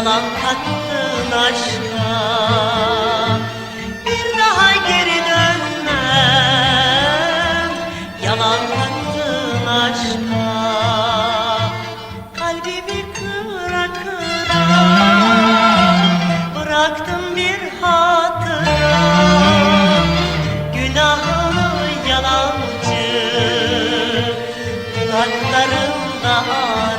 yalan attın aşka. Bir daha geri dönmem. Yalan attın aşka. Kalbimi kıra kıra Bıraktım bir hatıra. Günahlı yalancı Kulaklarımda ağır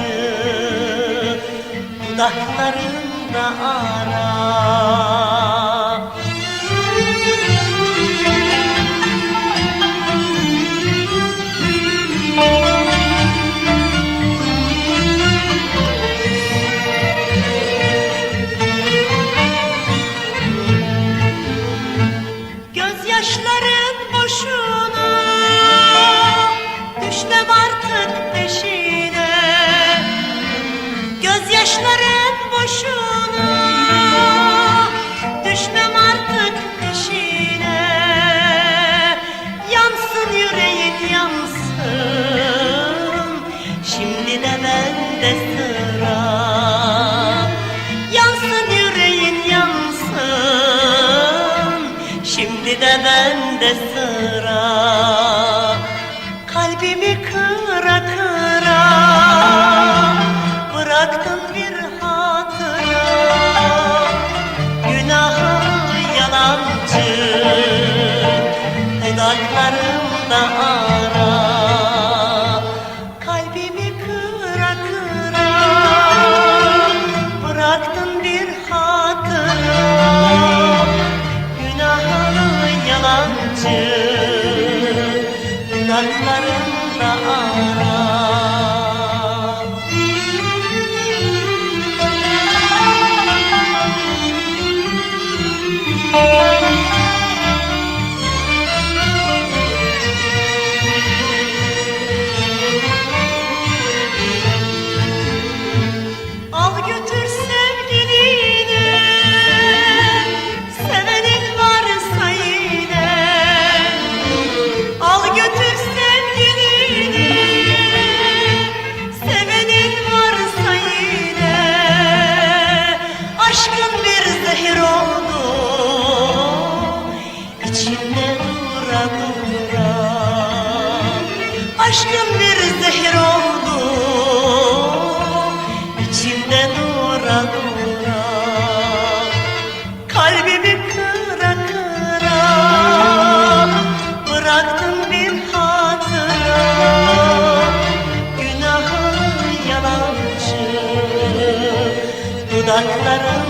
acı Dudaklarında arar. Bende sıra. Yansın yüreğin yansın. Şimdi de bende sıra. Kalbimi kıra kıra. Bıraktın bir hatıra. Günahı yalancı. Dudaklarımda ara Dudaklarımda ara Al Aşkın bir zehir oldu. İçimde dura dura Kalbimi kıra kıra. Bıraktın bir hatıra. Günahı yalancı. Dudaklarında ara